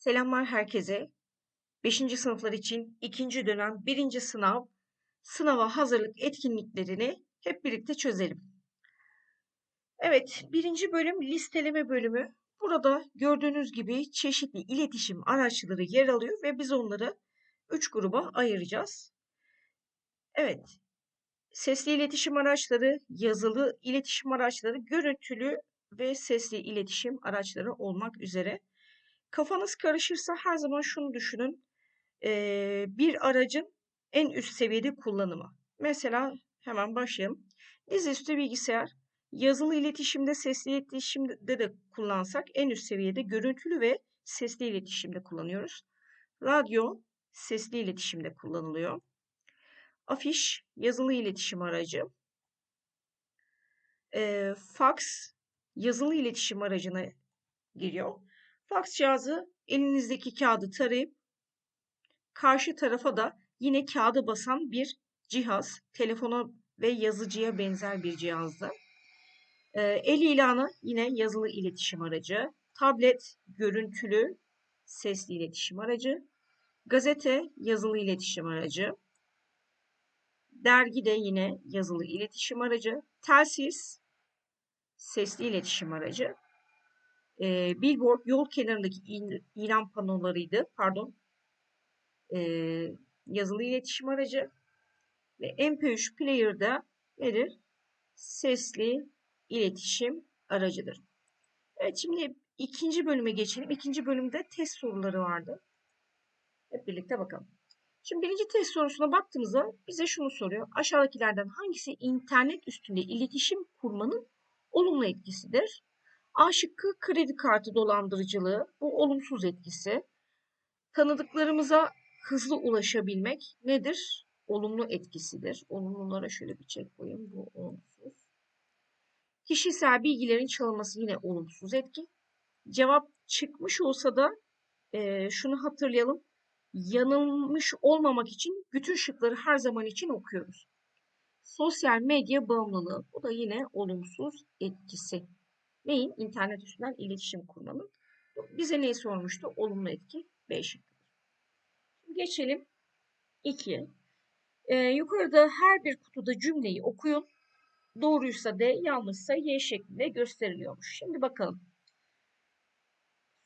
Selamlar herkese. 5. sınıflar için 2. dönem 1. sınav sınava hazırlık etkinliklerini hep birlikte çözelim. Evet, birinci bölüm listeleme bölümü. Burada gördüğünüz gibi çeşitli iletişim araçları yer alıyor ve biz onları 3 gruba ayıracağız. Evet, sesli iletişim araçları, yazılı iletişim araçları, görüntülü ve sesli iletişim araçları olmak üzere. Kafanız karışırsa her zaman şunu düşünün. Ee, bir aracın en üst seviyede kullanımı. Mesela hemen başlayalım. Dizüstü bilgisayar yazılı iletişimde, sesli iletişimde de kullansak en üst seviyede görüntülü ve sesli iletişimde kullanıyoruz. Radyo sesli iletişimde kullanılıyor. Afiş yazılı iletişim aracı. E, fax yazılı iletişim aracına giriyor. Fax cihazı elinizdeki kağıdı tarayıp karşı tarafa da yine kağıdı basan bir cihaz. Telefona ve yazıcıya benzer bir cihazdı. E, el ilanı yine yazılı iletişim aracı. Tablet görüntülü sesli iletişim aracı. Gazete yazılı iletişim aracı. Dergi de yine yazılı iletişim aracı. Telsiz sesli iletişim aracı. E, billboard yol kenarındaki ilan panolarıydı. Pardon. E, yazılı iletişim aracı. Ve MP3 player'da nedir? Sesli iletişim aracıdır. Evet şimdi ikinci bölüme geçelim. İkinci bölümde test soruları vardı. Hep birlikte bakalım. Şimdi birinci test sorusuna baktığımızda bize şunu soruyor. Aşağıdakilerden hangisi internet üstünde iletişim kurmanın olumlu etkisidir? A şıkkı kredi kartı dolandırıcılığı. Bu olumsuz etkisi. Tanıdıklarımıza hızlı ulaşabilmek nedir? Olumlu etkisidir. Olumlulara şöyle bir çek koyayım. Bu olumsuz. Kişisel bilgilerin çalınması yine olumsuz etki. Cevap çıkmış olsa da e, şunu hatırlayalım. Yanılmış olmamak için bütün şıkları her zaman için okuyoruz. Sosyal medya bağımlılığı. Bu da yine olumsuz etkisi. Neyin? İnternet üstünden iletişim kurmanın. Bize neyi sormuştu? Olumlu etki. B. Geçelim 2'ye. Ee, yukarıda her bir kutuda cümleyi okuyun. Doğruysa D, yanlışsa Y şeklinde gösteriliyormuş. Şimdi bakalım.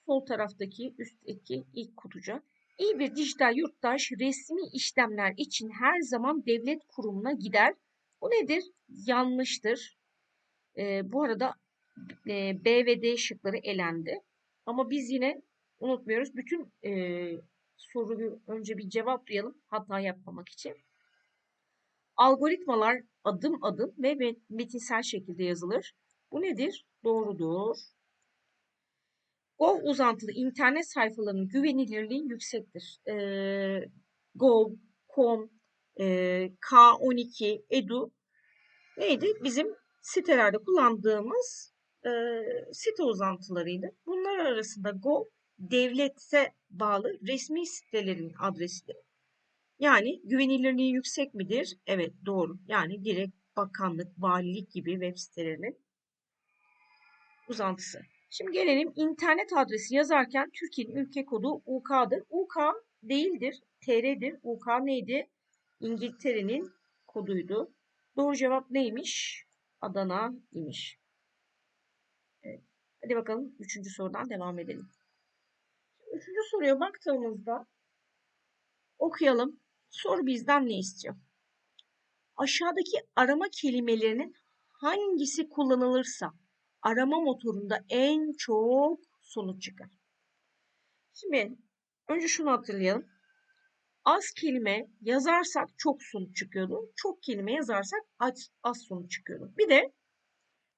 Sol taraftaki üstteki ilk kutucak. İyi bir dijital yurttaş resmi işlemler için her zaman devlet kurumuna gider. Bu nedir? Yanlıştır. Ee, bu arada e, B ve D şıkları elendi. Ama biz yine unutmuyoruz. Bütün e, soruyu önce bir cevaplayalım hata yapmamak için. Algoritmalar adım adım ve metinsel şekilde yazılır. Bu nedir? Doğrudur. Gov uzantılı internet sayfalarının güvenilirliği yüksektir. Ee, Gov, Com, e, K12, Edu neydi? Bizim sitelerde kullandığımız e, site uzantılarıydı. Bunlar arasında Gov devlete bağlı resmi sitelerin adresidir. Yani güvenilirliği yüksek midir? Evet doğru. Yani direkt bakanlık, valilik gibi web sitelerinin uzantısı. Şimdi gelelim internet adresi yazarken Türkiye'nin ülke kodu UK'dır. UK değildir, TR'dir. UK neydi? İngiltere'nin koduydu. Doğru cevap neymiş? Adana imiş. Hadi bakalım üçüncü sorudan devam edelim. Üçüncü soruya baktığımızda okuyalım. Soru bizden ne istiyor? Aşağıdaki arama kelimelerinin hangisi kullanılırsa arama motorunda en çok sonuç çıkar. Şimdi önce şunu hatırlayalım. Az kelime yazarsak çok sonuç çıkıyordu. Çok kelime yazarsak az, az sonuç çıkıyordu. Bir de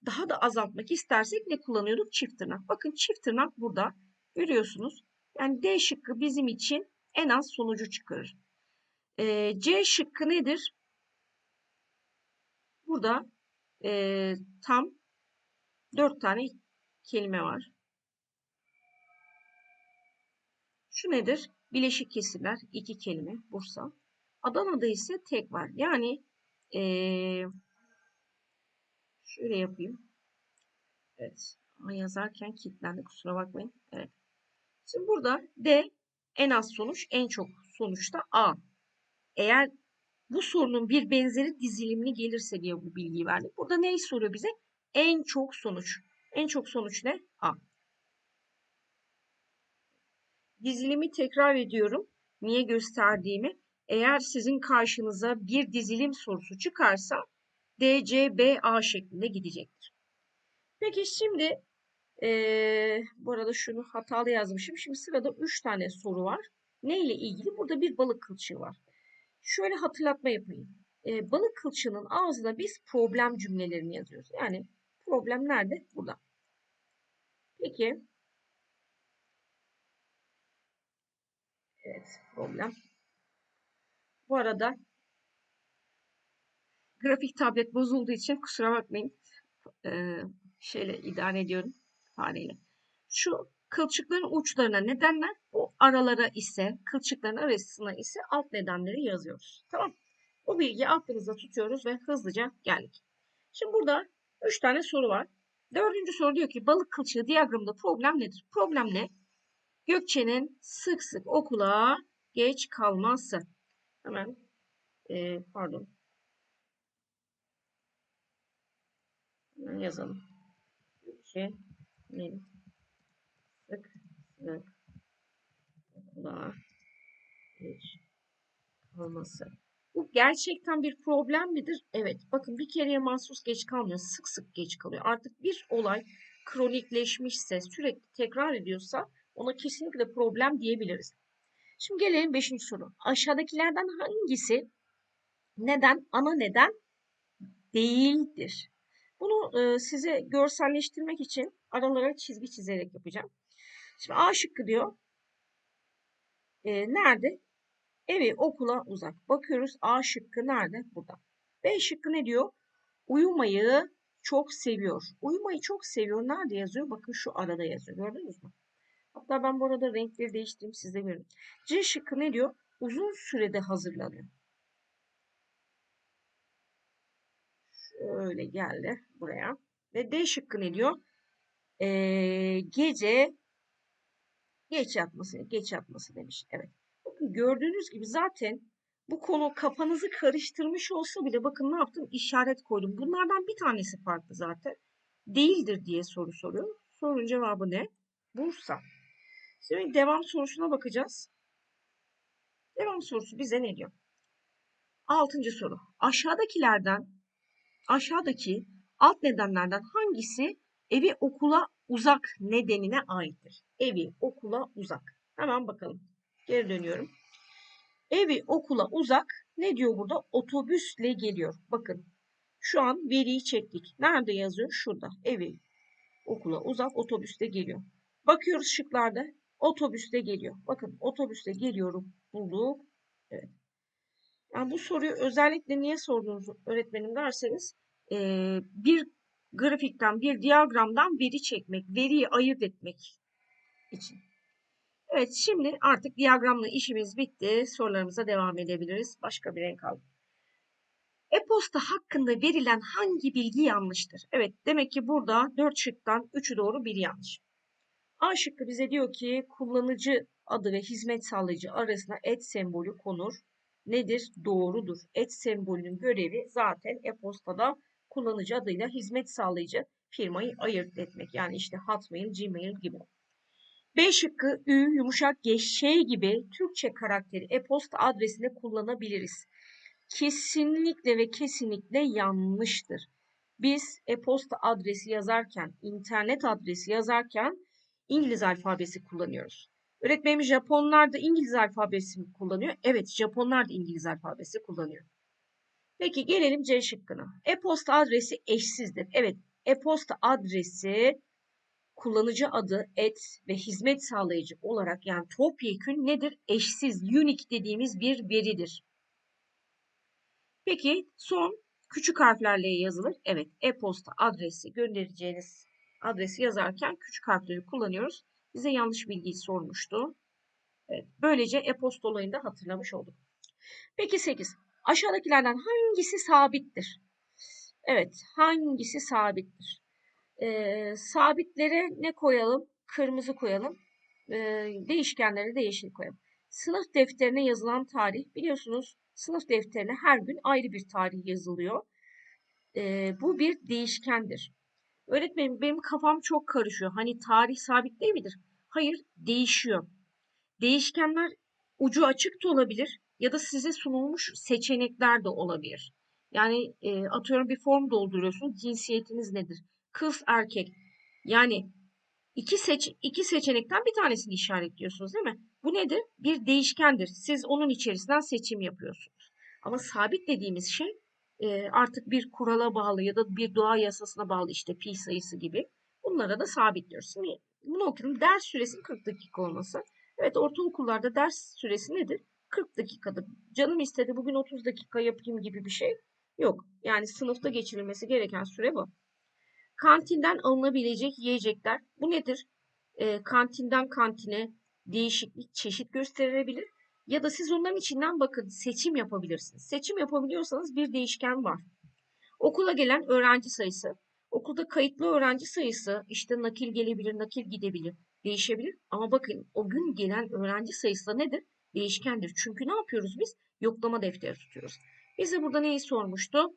daha da azaltmak istersek ne kullanıyorduk? Çift tırnak. Bakın çift tırnak burada görüyorsunuz. Yani D şıkkı bizim için en az sonucu çıkarır. E, C şıkkı nedir? Burada e, tam dört tane kelime var. Şu nedir? Bileşik kesirler iki kelime Bursa. Adana'da ise tek var. Yani ee, şöyle yapayım. Evet. Ama yazarken kilitlendi kusura bakmayın. Evet. Şimdi burada D en az sonuç, en çok sonuçta A. Eğer bu sorunun bir benzeri dizilimli gelirse diye bu bilgiyi verdik. Burada neyi soruyor bize? En çok sonuç. En çok sonuç ne? A. Dizilimi tekrar ediyorum. Niye gösterdiğimi. Eğer sizin karşınıza bir dizilim sorusu çıkarsa D, C, B, A şeklinde gidecektir. Peki şimdi ee, bu arada şunu hatalı yazmışım. Şimdi sırada 3 tane soru var. Ne ile ilgili? Burada bir balık kılçığı var. Şöyle hatırlatma yapayım. Ee, balık kılçığının ağzına biz problem cümlelerini yazıyoruz. Yani problem nerede? Burada. Peki. Evet, problem. Bu arada grafik tablet bozulduğu için kusura bakmayın. Ee, şeyle idare ediyorum fareyle. Şu kılçıkların uçlarına nedenler, bu aralara ise, kılçıkların arasına ise alt nedenleri yazıyoruz. Tamam Bu bilgiyi aklınızda tutuyoruz ve hızlıca geldik. Şimdi burada 3 tane soru var. Dördüncü soru diyor ki balık kılçığı diyagramında problem nedir? Problem ne? Gökçe'nin sık sık okula geç kalması. Hemen e, pardon. Hemen yazalım. Gökçe'nin sık sık okula geç kalması. Bu gerçekten bir problem midir? Evet. Bakın bir kereye mahsus geç kalmıyor. Sık sık geç kalıyor. Artık bir olay kronikleşmişse, sürekli tekrar ediyorsa ona kesinlikle problem diyebiliriz. Şimdi gelelim 5. soru. Aşağıdakilerden hangisi neden, ana neden değildir? Bunu e, size görselleştirmek için aralara çizgi çizerek yapacağım. Şimdi A şıkkı diyor. E, nerede? Evi okula uzak. Bakıyoruz A şıkkı nerede? Burada. B şıkkı ne diyor? Uyumayı çok seviyor. Uyumayı çok seviyor. Nerede yazıyor? Bakın şu arada yazıyor. Gördünüz mü? Hatta ben bu arada renkleri değiştireyim size görün. C şıkkı ne diyor? Uzun sürede hazırlanıyor. Şöyle geldi buraya. Ve D şıkkı ne diyor? Ee, gece geç yatması, geç yatması demiş. Evet. Bakın gördüğünüz gibi zaten bu konu kafanızı karıştırmış olsa bile bakın ne yaptım? İşaret koydum. Bunlardan bir tanesi farklı zaten. Değildir diye soru soruyor. Sorunun cevabı ne? Bursa. Şimdi devam sorusuna bakacağız. Devam sorusu bize ne diyor? Altıncı soru. Aşağıdakilerden aşağıdaki alt nedenlerden hangisi evi okula uzak nedenine aittir? Evi okula uzak. Hemen bakalım. Geri dönüyorum. Evi okula uzak ne diyor burada? Otobüsle geliyor. Bakın şu an veriyi çektik. Nerede yazıyor? Şurada. Evi okula uzak otobüsle geliyor. Bakıyoruz şıklarda. Otobüste geliyor. Bakın otobüste geliyorum bulduk. Evet. Yani bu soruyu özellikle niye sordunuz öğretmenim derseniz e, bir grafikten, bir diyagramdan veri çekmek, veriyi ayırt etmek için. Evet şimdi artık diyagramla işimiz bitti. Sorularımıza devam edebiliriz. Başka bir renk aldım. E-posta hakkında verilen hangi bilgi yanlıştır? Evet demek ki burada 4 şıktan 3'ü doğru biri yanlış. A şıkkı bize diyor ki kullanıcı adı ve hizmet sağlayıcı arasına et sembolü konur. Nedir? Doğrudur. Et sembolünün görevi zaten e-postada kullanıcı adıyla hizmet sağlayıcı firmayı ayırt etmek. Yani işte Hotmail, Gmail gibi. B şıkkı Ü, yumuşak G, şey gibi Türkçe karakteri e-posta adresinde kullanabiliriz. Kesinlikle ve kesinlikle yanlıştır. Biz e-posta adresi yazarken, internet adresi yazarken İngiliz alfabesi kullanıyoruz. Öğretmenim Japonlar da İngiliz alfabesi mi kullanıyor? Evet, Japonlar da İngiliz alfabesi kullanıyor. Peki gelelim C şıkkına. E-posta adresi eşsizdir. Evet, e-posta adresi kullanıcı adı, et ve hizmet sağlayıcı olarak yani topyekün nedir? Eşsiz, unique dediğimiz bir veridir. Peki son küçük harflerle yazılır. Evet, e-posta adresi göndereceğiniz adresi yazarken küçük harfleri kullanıyoruz. Bize yanlış bilgiyi sormuştu. Evet, böylece e-posta olayını da hatırlamış olduk. Peki 8. Aşağıdakilerden hangisi sabittir? Evet, hangisi sabittir? Ee, sabitlere ne koyalım? Kırmızı koyalım. e, değişkenlere de yeşil koyalım. Sınıf defterine yazılan tarih biliyorsunuz sınıf defterine her gün ayrı bir tarih yazılıyor. E, bu bir değişkendir. Öğretmenim benim kafam çok karışıyor. Hani tarih sabit değil midir? Hayır değişiyor. Değişkenler ucu açık da olabilir ya da size sunulmuş seçenekler de olabilir. Yani e, atıyorum bir form dolduruyorsunuz. Cinsiyetiniz nedir? Kız, erkek. Yani iki seç iki seçenekten bir tanesini işaretliyorsunuz değil mi? Bu nedir? Bir değişkendir. Siz onun içerisinden seçim yapıyorsunuz. Ama sabit dediğimiz şey e, artık bir kurala bağlı ya da bir doğa yasasına bağlı işte pi sayısı gibi. Bunlara da sabitliyoruz. Şimdi bunu okuyalım. Ders süresinin 40 dakika olması. Evet ortaokullarda ders süresi nedir? 40 dakikadır. Canım istedi bugün 30 dakika yapayım gibi bir şey yok. Yani sınıfta geçirilmesi gereken süre bu. Kantinden alınabilecek yiyecekler. Bu nedir? E, kantinden kantine değişiklik, çeşit gösterilebilir. Ya da siz onların içinden bakın seçim yapabilirsiniz. Seçim yapabiliyorsanız bir değişken var. Okula gelen öğrenci sayısı. Okulda kayıtlı öğrenci sayısı işte nakil gelebilir, nakil gidebilir, değişebilir. Ama bakın o gün gelen öğrenci sayısı da nedir? Değişkendir. Çünkü ne yapıyoruz biz? Yoklama defteri tutuyoruz. Bize burada neyi sormuştu?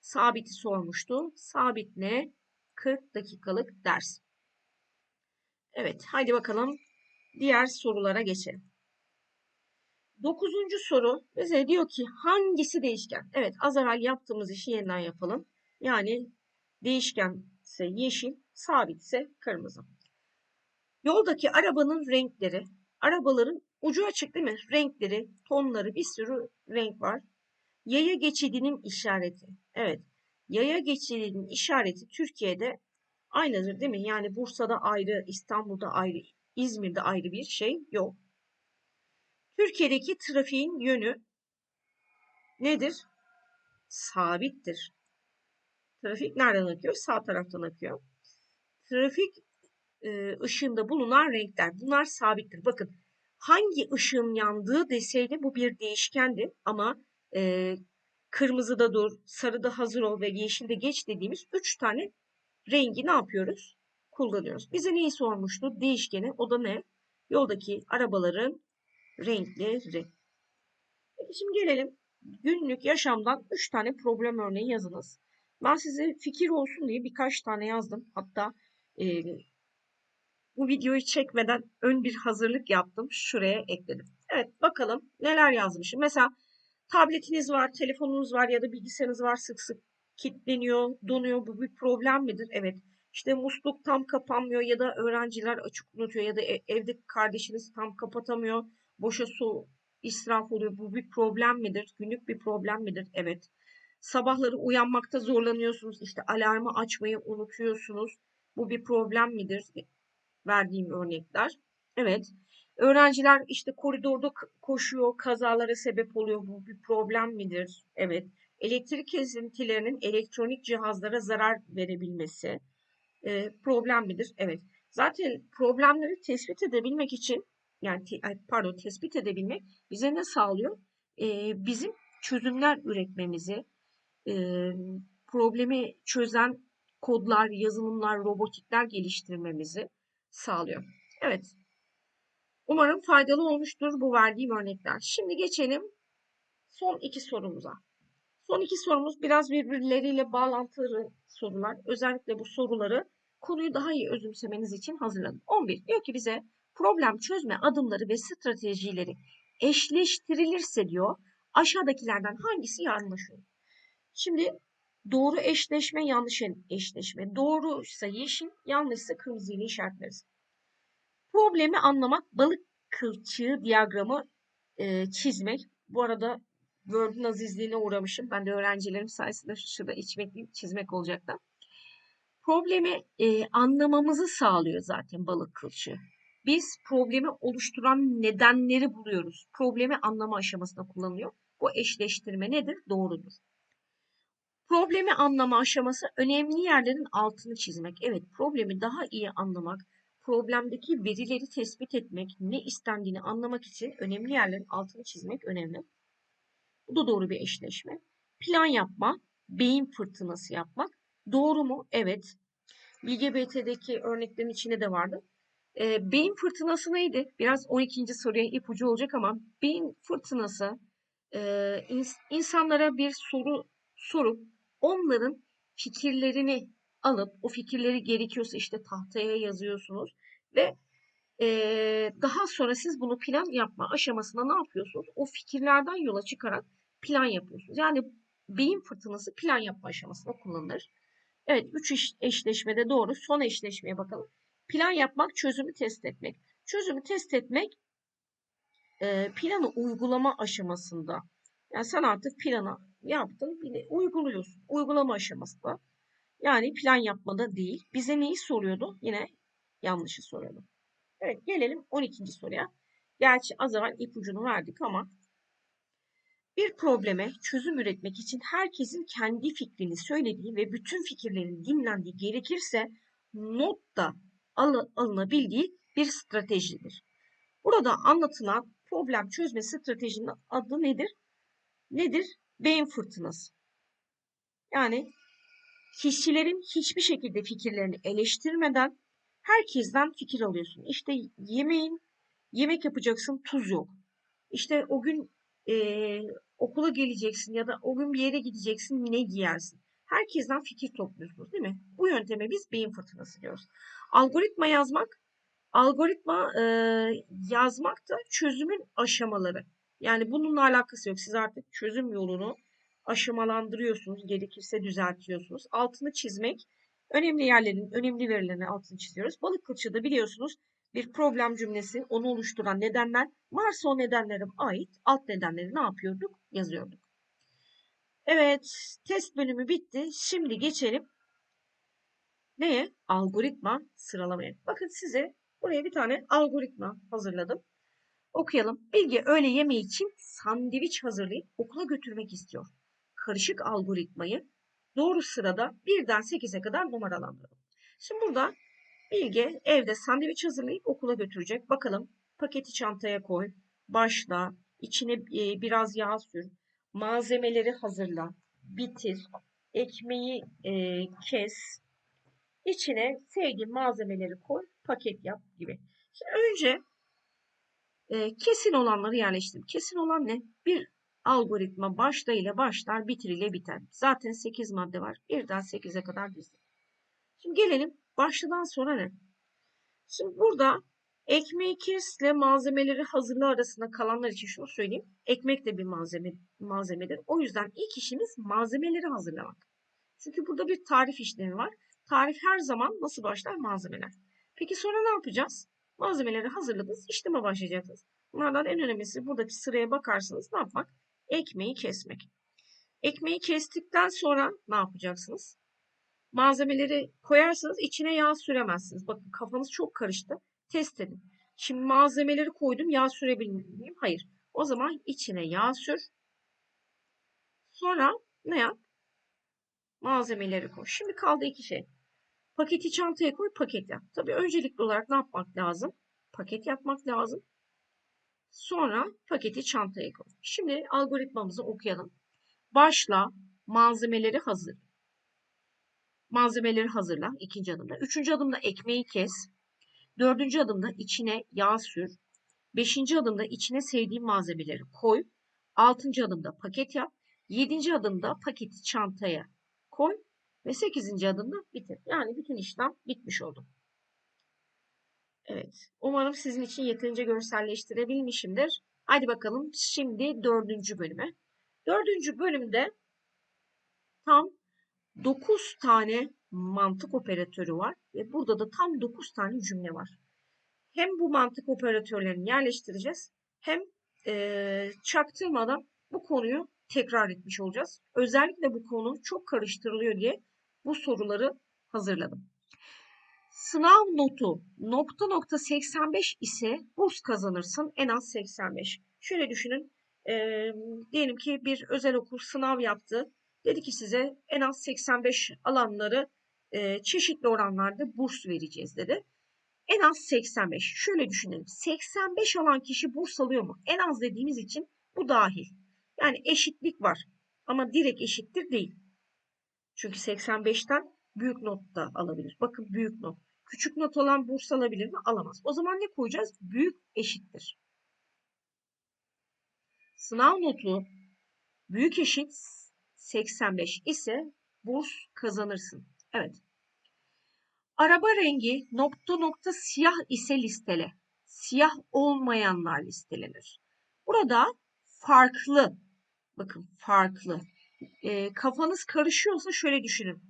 Sabiti sormuştu. Sabit ne? 40 dakikalık ders. Evet, haydi bakalım diğer sorulara geçelim. Dokuzuncu soru bize diyor ki hangisi değişken? Evet az evvel yaptığımız işi yeniden yapalım. Yani değişken ise yeşil, sabit ise kırmızı. Yoldaki arabanın renkleri, arabaların ucu açık değil mi? Renkleri, tonları bir sürü renk var. Yaya geçidinin işareti. Evet. Yaya geçidinin işareti Türkiye'de aynıdır değil mi? Yani Bursa'da ayrı, İstanbul'da ayrı, İzmir'de ayrı bir şey yok. Türkiye'deki trafiğin yönü nedir? Sabittir. Trafik nereden akıyor? Sağ taraftan akıyor. Trafik e, ışığında bulunan renkler. Bunlar sabittir. Bakın hangi ışığın yandığı deseydi bu bir değişkendi ama e, kırmızıda dur, sarıda hazır ol ve yeşilde geç dediğimiz üç tane rengi ne yapıyoruz? Kullanıyoruz. Bize neyi sormuştu? Değişkeni. O da ne? Yoldaki arabaların renkleri. Peki şimdi gelelim günlük yaşamdan 3 tane problem örneği yazınız. Ben size fikir olsun diye birkaç tane yazdım. Hatta e, bu videoyu çekmeden ön bir hazırlık yaptım. Şuraya ekledim. Evet bakalım neler yazmışım. Mesela tabletiniz var, telefonunuz var ya da bilgisayarınız var sık sık kilitleniyor, donuyor. Bu bir problem midir? Evet. İşte musluk tam kapanmıyor ya da öğrenciler açık unutuyor ya da e, evde kardeşiniz tam kapatamıyor. Boşa su israf oluyor. Bu bir problem midir? Günlük bir problem midir? Evet. Sabahları uyanmakta zorlanıyorsunuz. İşte alarmı açmayı unutuyorsunuz. Bu bir problem midir? Verdiğim örnekler. Evet. Öğrenciler işte koridorda koşuyor, kazalara sebep oluyor. Bu bir problem midir? Evet. Elektrik kesintilerinin elektronik cihazlara zarar verebilmesi e, problem midir? Evet. Zaten problemleri tespit edebilmek için yani te, pardon tespit edebilmek bize ne sağlıyor? E, bizim çözümler üretmemizi, e, problemi çözen kodlar, yazılımlar, robotikler geliştirmemizi sağlıyor. Evet. Umarım faydalı olmuştur bu verdiğim örnekler. Şimdi geçelim son iki sorumuza. Son iki sorumuz biraz birbirleriyle bağlantılı sorular. Özellikle bu soruları konuyu daha iyi özümsemeniz için hazırladım. 11 diyor ki bize problem çözme adımları ve stratejileri eşleştirilirse diyor aşağıdakilerden hangisi yanlış olur? Şimdi doğru eşleşme yanlış eşleşme. Doğruysa yeşil, yanlışsa kırmızı ile işaretleriz. Problemi anlamak balık kılçığı diyagramı e, çizmek. Bu arada Word'un azizliğine uğramışım. Ben de öğrencilerim sayesinde şurada içmek çizmek olacaktı. Problemi e, anlamamızı sağlıyor zaten balık kılçığı. Biz problemi oluşturan nedenleri buluyoruz. Problemi anlama aşamasında kullanılıyor. Bu eşleştirme nedir? Doğrudur. Problemi anlama aşaması önemli yerlerin altını çizmek. Evet, problemi daha iyi anlamak, problemdeki verileri tespit etmek, ne istendiğini anlamak için önemli yerlerin altını çizmek önemli. Bu da doğru bir eşleşme. Plan yapma, beyin fırtınası yapmak. Doğru mu? Evet. Bilge BT'deki örneklerin içinde de vardı. E, beyin fırtınası neydi? Biraz 12. soruya ipucu olacak ama beyin fırtınası e, ins- insanlara bir soru sorup onların fikirlerini alıp o fikirleri gerekiyorsa işte tahtaya yazıyorsunuz ve Eee, daha sonra siz bunu plan yapma aşamasında ne yapıyorsunuz? O fikirlerden yola çıkarak plan yapıyorsunuz. Yani beyin fırtınası plan yapma aşamasında kullanılır. Evet, üç eş- eşleşmede doğru. Son eşleşmeye bakalım. Plan yapmak, çözümü test etmek. Çözümü test etmek eee, planı uygulama aşamasında. Yani sen artık planı yaptın, bir de uyguluyorsun. Uygulama aşamasında. Yani plan yapmada değil. Bize neyi soruyordu? Yine yanlışı soruyordu. Evet gelelim 12. soruya. Gerçi az evvel ipucunu verdik ama bir probleme çözüm üretmek için herkesin kendi fikrini söylediği ve bütün fikirlerin dinlendiği gerekirse not da alı- alınabildiği bir stratejidir. Burada anlatılan problem çözme stratejinin adı nedir? Nedir? Beyin fırtınası. Yani kişilerin hiçbir şekilde fikirlerini eleştirmeden herkesten fikir alıyorsun. İşte yemeğin, yemek yapacaksın, tuz yok. İşte o gün eee, okula geleceksin ya da o gün bir yere gideceksin, ne giyersin? Herkesten fikir topluyorsunuz değil mi? Bu yönteme biz beyin fırtınası diyoruz. Algoritma yazmak, algoritma eee, yazmak da çözümün aşamaları. Yani bununla alakası yok. Siz artık çözüm yolunu aşamalandırıyorsunuz, gerekirse düzeltiyorsunuz. Altını çizmek, önemli yerlerin, önemli verilerin altını çiziyoruz. Balık kılçığı biliyorsunuz bir problem cümlesi, onu oluşturan nedenler varsa o nedenlere ait alt nedenleri ne yapıyorduk? Yazıyorduk. Evet, test bölümü bitti. Şimdi geçelim neye? Algoritma sıralamaya. Bakın size buraya bir tane algoritma hazırladım. Okuyalım. Bilge öğle yemeği için sandviç hazırlayıp okula götürmek istiyor. Karışık algoritmayı doğru sırada birden 8'e kadar numaralandıralım. Şimdi burada Bilge evde sandviç hazırlayıp okula götürecek. Bakalım paketi çantaya koy, başla, içine e, biraz yağ sür, malzemeleri hazırla, bitir, ekmeği e, kes, içine sevdiğin malzemeleri koy, paket yap gibi. Şimdi önce e, kesin olanları yerleştirelim. Kesin olan ne? Bir algoritma başta ile başlar, bitir ile biter. Zaten 8 madde var. Birden 8'e kadar dizdik. Şimdi gelelim başlıdan sonra ne? Şimdi burada ekmeği kesle malzemeleri hazırla arasında kalanlar için şunu söyleyeyim. Ekmek de bir malzeme malzemedir. O yüzden ilk işimiz malzemeleri hazırlamak. Çünkü burada bir tarif işlemi var. Tarif her zaman nasıl başlar? Malzemeler. Peki sonra ne yapacağız? Malzemeleri hazırladınız, işleme başlayacaksınız. Bunlardan en önemlisi buradaki sıraya bakarsanız ne yapmak? Ekmeği kesmek. Ekmeği kestikten sonra ne yapacaksınız? malzemeleri koyarsanız içine yağ süremezsiniz. Bakın kafanız çok karıştı. Test edin. Şimdi malzemeleri koydum yağ sürebilir miyim? Hayır. O zaman içine yağ sür. Sonra ne yap? Malzemeleri koy. Şimdi kaldı iki şey. Paketi çantaya koy, paket yap. Tabii öncelikli olarak ne yapmak lazım? Paket yapmak lazım. Sonra paketi çantaya koy. Şimdi algoritmamızı okuyalım. Başla, malzemeleri hazır. Malzemeleri hazırla ikinci adımda. Üçüncü adımda ekmeği kes. Dördüncü adımda içine yağ sür. Beşinci adımda içine sevdiğin malzemeleri koy. Altıncı adımda paket yap. Yedinci adımda paketi çantaya koy. Ve sekizinci adımda bitir. Yani bütün işlem bitmiş oldu. Evet. Umarım sizin için yeterince görselleştirebilmişimdir. Hadi bakalım şimdi dördüncü bölüme. Dördüncü bölümde tam 9 tane mantık operatörü var ve burada da tam 9 tane cümle var. Hem bu mantık operatörlerini yerleştireceğiz hem e, çaktırmadan bu konuyu tekrar etmiş olacağız. Özellikle bu konu çok karıştırılıyor diye bu soruları hazırladım. Sınav notu nokta nokta 85 ise burs kazanırsın en az 85. Şöyle düşünün e, diyelim ki bir özel okul sınav yaptı Dedi ki size en az 85 alanları e, çeşitli oranlarda burs vereceğiz dedi. En az 85. Şöyle düşünelim. 85 alan kişi burs alıyor mu? En az dediğimiz için bu dahil. Yani eşitlik var. Ama direkt eşittir değil. Çünkü 85'ten büyük not da alabilir. Bakın büyük not. Küçük not olan burs alabilir mi? Alamaz. O zaman ne koyacağız? Büyük eşittir. Sınav notu büyük eşit 85 ise burs kazanırsın. Evet. Araba rengi nokta nokta siyah ise listele. Siyah olmayanlar listelenir. Burada farklı, bakın farklı. E, kafanız karışıyorsa şöyle düşünün.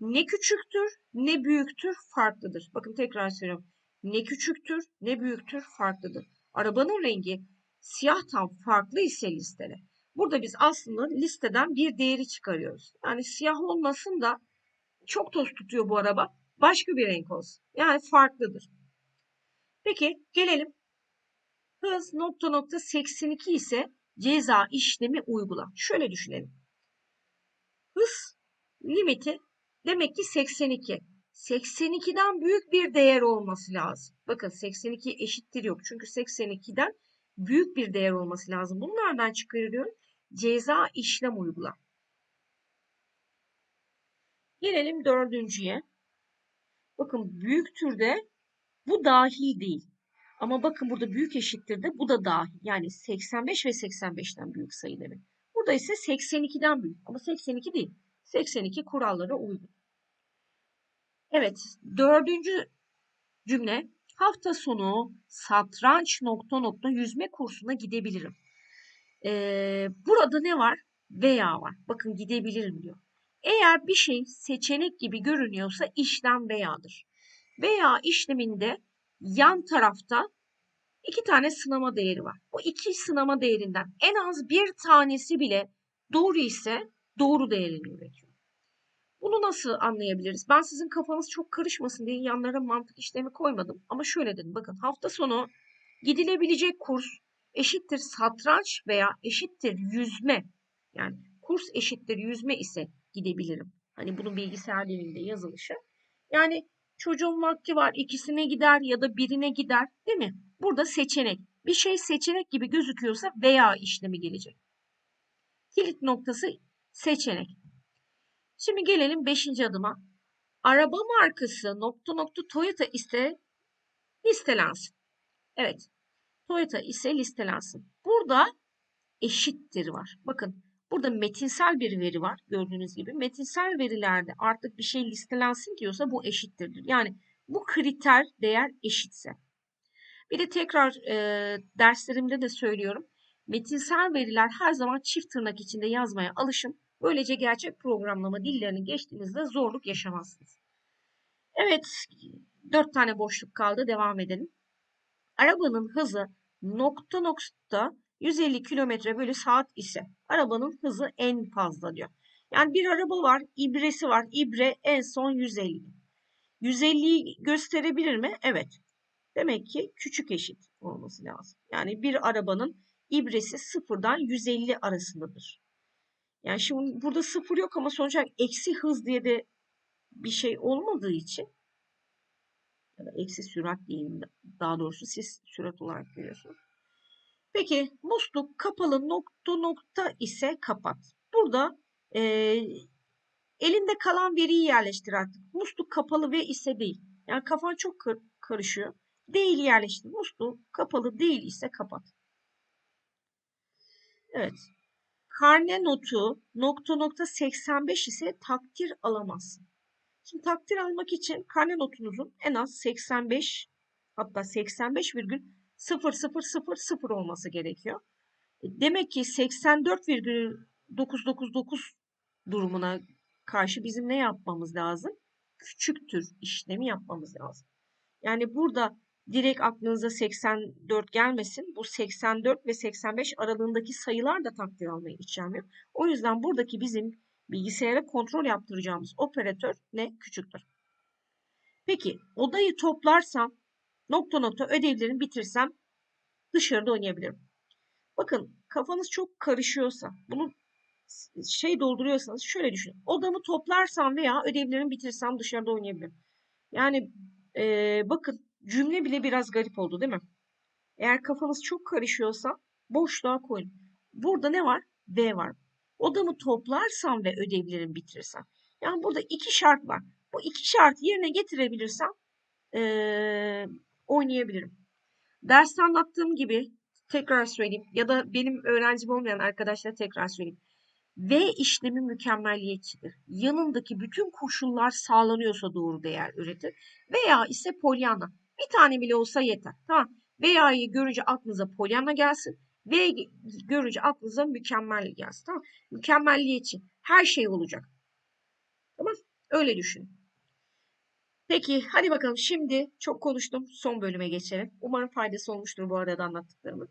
Ne küçüktür ne büyüktür farklıdır. Bakın tekrar söylüyorum. Ne küçüktür ne büyüktür farklıdır. Arabanın rengi siyahtan farklı ise listele. Burada biz aslında listeden bir değeri çıkarıyoruz. Yani siyah olmasın da çok toz tutuyor bu araba. Başka bir renk olsun. Yani farklıdır. Peki gelelim. Hız nokta nokta 82 ise ceza işlemi uygula. Şöyle düşünelim. Hız limiti demek ki 82. 82'den büyük bir değer olması lazım. Bakın 82 eşittir yok. Çünkü 82'den büyük bir değer olması lazım. Bunu nereden çıkarıyorum? Ceza işlem uygula. Gelelim dördüncüye. Bakın büyük türde bu dahil değil. Ama bakın burada büyük eşittir de bu da dahil. Yani 85 ve 85'ten büyük sayı demek. Burada ise 82'den büyük. Ama 82 değil. 82 kurallara uygun. Evet. Dördüncü cümle. Hafta sonu satranç nokta nokta yüzme kursuna gidebilirim. Ee, burada ne var? Veya var. Bakın gidebilirim diyor. Eğer bir şey seçenek gibi görünüyorsa işlem veyadır. Veya işleminde yan tarafta iki tane sınama değeri var. Bu iki sınama değerinden en az bir tanesi bile doğru ise doğru değerini üretiyor. Bunu nasıl anlayabiliriz? Ben sizin kafanız çok karışmasın diye yanlara mantık işlemi koymadım. Ama şöyle dedim. Bakın hafta sonu gidilebilecek kurs eşittir satranç veya eşittir yüzme. Yani kurs eşittir yüzme ise gidebilirim. Hani bunun bilgisayar dilinde yazılışı. Yani çocuğun vakti var ikisine gider ya da birine gider değil mi? Burada seçenek. Bir şey seçenek gibi gözüküyorsa veya işlemi gelecek. Kilit noktası seçenek. Şimdi gelelim 5. adıma. Araba markası nokta nokta Toyota ise listelensin. Evet. Toyota ise listelensin. Burada eşittir var. Bakın burada metinsel bir veri var gördüğünüz gibi. Metinsel verilerde artık bir şey listelensin diyorsa bu eşittirdir. Yani bu kriter değer eşitse. Bir de tekrar e, derslerimde de söylüyorum. Metinsel veriler her zaman çift tırnak içinde yazmaya alışın. Böylece gerçek programlama dillerini geçtiğinizde zorluk yaşamazsınız. Evet, dört tane boşluk kaldı. Devam edelim. Arabanın hızı nokta nokta 150 km bölü saat ise arabanın hızı en fazla diyor. Yani bir araba var, ibresi var. İbre en son 150. 150'yi gösterebilir mi? Evet. Demek ki küçük eşit olması lazım. Yani bir arabanın ibresi sıfırdan 150 arasındadır. Yani şimdi burada sıfır yok ama sonuç olarak eksi hız diye de bir şey olmadığı için ya da eksi sürat diyeyim daha doğrusu siz sürat olarak görüyorsunuz. Peki musluk kapalı nokta nokta ise kapat. Burada e, elinde kalan veriyi yerleştir artık. Musluk kapalı ve ise değil. Yani kafan çok kar karışıyor. Değil yerleştir. Musluk kapalı değil ise kapat. Evet. Karne notu nokta nokta 85 ise takdir alamazsın. Şimdi takdir almak için karne notunuzun en az 85 hatta 85,0000 olması gerekiyor. E, demek ki 84,999 durumuna karşı bizim ne yapmamız lazım? Küçüktür işlemi yapmamız lazım. Yani burada direkt aklınıza 84 gelmesin. Bu 84 ve 85 aralığındaki sayılar da takdir almayı içermiyor. O yüzden buradaki bizim bilgisayara kontrol yaptıracağımız operatör ne? Küçüktür. Peki odayı toplarsam nokta nokta ödevlerimi bitirsem dışarıda oynayabilirim. Bakın kafanız çok karışıyorsa bunu şey dolduruyorsanız şöyle düşünün. Odamı toplarsam veya ödevlerimi bitirsem dışarıda oynayabilirim. Yani e, bakın Cümle bile biraz garip oldu değil mi? Eğer kafanız çok karışıyorsa boşluğa koyun. Burada ne var? V var. Odamı toplarsam ve ödevlerimi bitirirsem. Yani burada iki şart var. Bu iki şart yerine getirebilirsem eee, oynayabilirim. Derste anlattığım gibi tekrar söyleyeyim ya da benim öğrencim olmayan arkadaşlara tekrar söyleyeyim. V işlemi mükemmelliyetçidir. Yanındaki bütün koşullar sağlanıyorsa doğru değer üretir. Veya ise Pollyanna. Bir tane bile olsa yeter. Tamam. Veya'yı görünce aklınıza Pollyanna gelsin. V görünce aklınıza mükemmel gelsin. Tamam. Mükemmelliyetçi. Her şey olacak. Tamam. Öyle düşün. Peki hadi bakalım şimdi çok konuştum. Son bölüme geçelim. Umarım faydası olmuştur bu arada anlattıklarımın.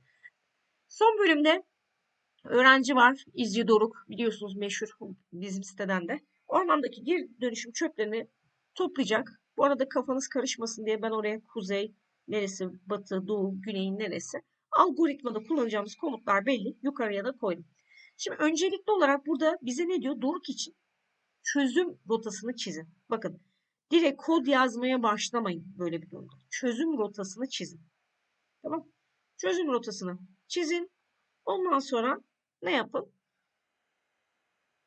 Son bölümde öğrenci var. İzci Doruk. Biliyorsunuz meşhur bizim siteden de. Ormandaki geri dönüşüm çöplerini toplayacak. Bu arada kafanız karışmasın diye ben oraya kuzey, neresi, batı, doğu, güneyin neresi. Algoritmada kullanacağımız komutlar belli. Yukarıya da koydum. Şimdi öncelikli olarak burada bize ne diyor? Doruk için çözüm rotasını çizin. Bakın direkt kod yazmaya başlamayın böyle bir durumda. Çözüm rotasını çizin. Tamam. Çözüm rotasını çizin. Ondan sonra ne yapın?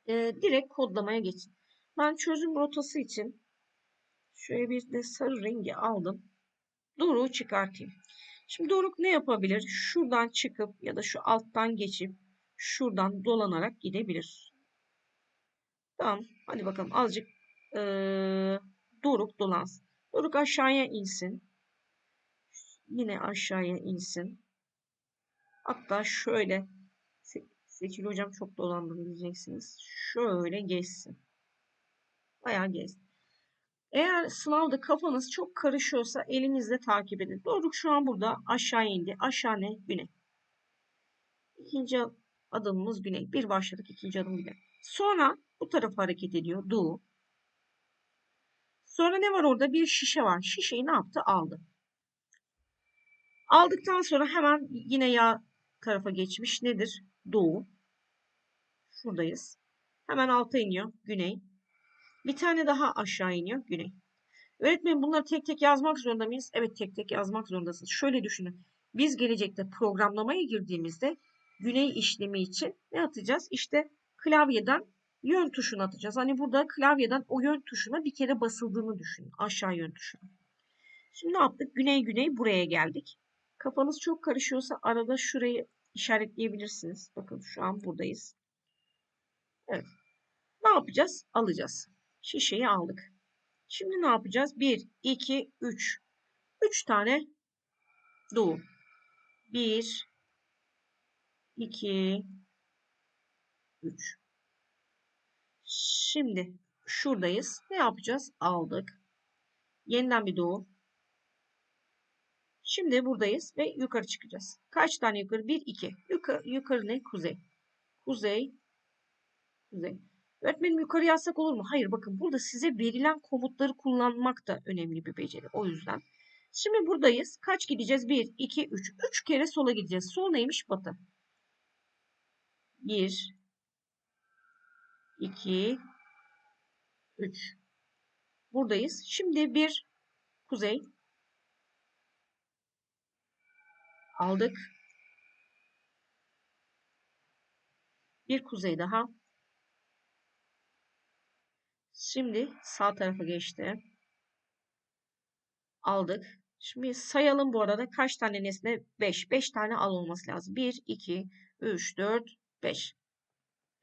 Ee, direkt kodlamaya geçin. Ben çözüm rotası için şöyle bir de sarı rengi aldım. Doruk'u çıkartayım. Şimdi Doruk ne yapabilir? Şuradan çıkıp ya da şu alttan geçip şuradan dolanarak gidebilir. Tamam. Hadi bakalım azıcık ee, Doruk dolansın. Doruk aşağıya insin. Yine aşağıya insin. Hatta şöyle Seçil hocam çok dolandım diyeceksiniz. Şöyle geçsin. Bayağı gez. Eğer sınavda kafanız çok karışıyorsa elinizle takip edin. Doruk şu an burada aşağı indi. Aşağı ne? Güney. İkinci adımımız güney. Bir başladık ikinci adım güney. Sonra bu tarafa hareket ediyor. Doğu. Sonra ne var orada? Bir şişe var. Şişeyi ne yaptı? Aldı. Aldıktan sonra hemen yine yağ tarafa geçmiş. Nedir? Doğu. Şuradayız. Hemen alta iniyor. Güney. Bir tane daha aşağı iniyor. Güney. Öğretmenim bunları tek tek yazmak zorunda mıyız? Evet tek tek yazmak zorundasınız. Şöyle düşünün. Biz gelecekte programlamaya girdiğimizde güney işlemi için ne atacağız? İşte klavyeden yön tuşunu atacağız. Hani burada klavyeden o yön tuşuna bir kere basıldığını düşünün. Aşağı yön tuşuna. Şimdi ne yaptık? Güney güney buraya geldik. Kafanız çok karışıyorsa arada şurayı işaretleyebilirsiniz. Bakın şu an buradayız. Evet. Ne yapacağız? Alacağız. Şişeyi aldık. Şimdi ne yapacağız? 1, 2, 3. 3 tane doğu. 1, 2, 3. Şimdi şuradayız. Ne yapacağız? Aldık. Yeniden bir doğu. Şimdi buradayız ve yukarı çıkacağız. Kaç tane yukarı? 1, 2. Yukarı, yukarı ne? Kuzey. Kuzey. Kuzey. Öğretmenim yukarı yazsak olur mu? Hayır bakın burada size verilen komutları kullanmak da önemli bir beceri. O yüzden. Şimdi buradayız. Kaç gideceğiz? 1, 2, 3. 3 kere sola gideceğiz. Sol neymiş? Batı. 1, 2, 3. Buradayız. Şimdi bir kuzey. Aldık. Bir kuzey daha. Şimdi sağ tarafa geçti. Aldık. Şimdi sayalım bu arada kaç tane nesne? 5. 5 tane al olması lazım. 1, 2, 3, 4, 5.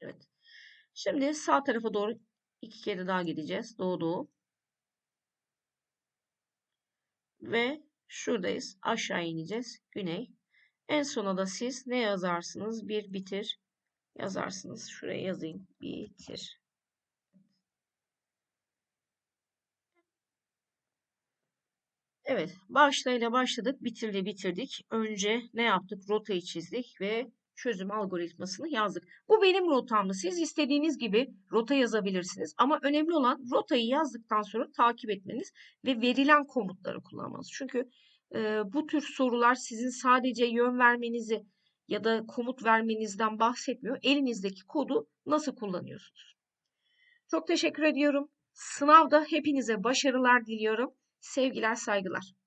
Evet. Şimdi sağ tarafa doğru iki kere daha gideceğiz. Doğu doğu. Ve şuradayız. Aşağı ineceğiz. Güney. En sona da siz ne yazarsınız? Bir bitir yazarsınız. Şuraya yazayım. Bitir. Evet, başlayla başladık, bitirle bitirdik. Önce ne yaptık? Rotayı çizdik ve çözüm algoritmasını yazdık. Bu benim rotamdı. Siz istediğiniz gibi rota yazabilirsiniz. Ama önemli olan rotayı yazdıktan sonra takip etmeniz ve verilen komutları kullanmanız. Çünkü e, bu tür sorular sizin sadece yön vermenizi ya da komut vermenizden bahsetmiyor. Elinizdeki kodu nasıl kullanıyorsunuz? Çok teşekkür ediyorum. Sınavda hepinize başarılar diliyorum. Sevgiler, saygılar.